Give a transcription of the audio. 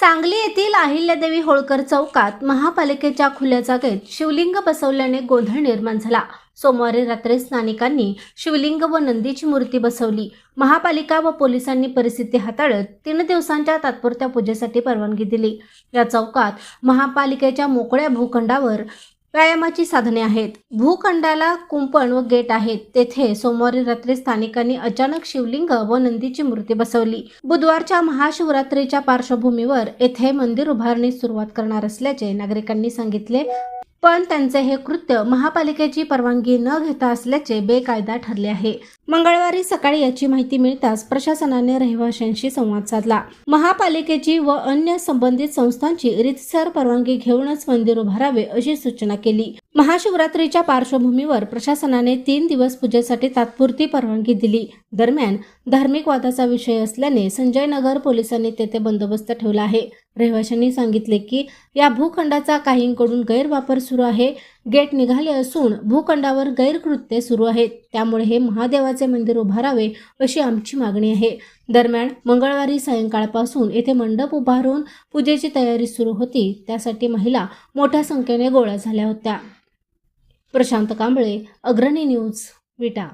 सांगली येथील अहिल्यादेवी होळकर चौकात महापालिकेच्या खुल्या जागेत शिवलिंग बसवल्याने गोंधळ निर्माण झाला. सोमवारी रात्री स्थानिकांनी शिवलिंग व नंदीची मूर्ती बसवली. महापालिका व पोलिसांनी परिस्थिती हाताळत तीन दिवसांच्या तात्पुरत्या पूजेसाठी परवानगी दिली. या चौकात महापालिकेच्या मोकळ्या भूखंडावर व्यायामाची साधने आहेत. भूखंडाला कुंपण व गेट आहेत. तेथे सोमवारी रात्री स्थानिकांनी अचानक शिवलिंग व नंदीची मूर्ती बसवली. बुधवारच्या महाशिवरात्रीच्या पार्श्वभूमीवर येथे मंदिर उभारणीस सुरुवात करणार असल्याचे नागरिकांनी सांगितले. पण त्यांचे हे कृत्य महापालिकेची परवानगी न घेता असल्याचे बेकायदा ठरले आहे. मंगळवारी सकाळी याची माहिती मिळताच प्रशासनाने रहिवाशांशी संवाद साधला. महापालिकेची व अन्य संबंधित संस्थांची रीतसर परवानगी घेऊनच मंदिर उभारावे अशी सूचना केली. महाशिवरात्रीच्या पार्श्वभूमीवर प्रशासनाने तीन दिवस पूजेसाठी तात्पुरती परवानगी दिली. दरम्यान धार्मिक वादाचा विषय असल्याने संजय नगर पोलिसांनी तेथे बंदोबस्त ठेवला आहे. रहिवाशांनी सांगितले की या भूखंडाचा काहींकडून गैरवापर सुरू आहे. गेट निघाले असून भूखंडावर गैरकृत्ये सुरू आहेत. त्यामुळे हे महादेवाचे मंदिर उभारावे अशी आमची मागणी आहे. दरम्यान मंगळवारी सायंकाळपासून येथे मंडप उभारून पूजेची तयारी सुरू होती. त्यासाठी महिला मोठ्या संख्येने गोळा झाल्या होत्या. प्रशांत कांबळे अग्रणी न्यूज विटा.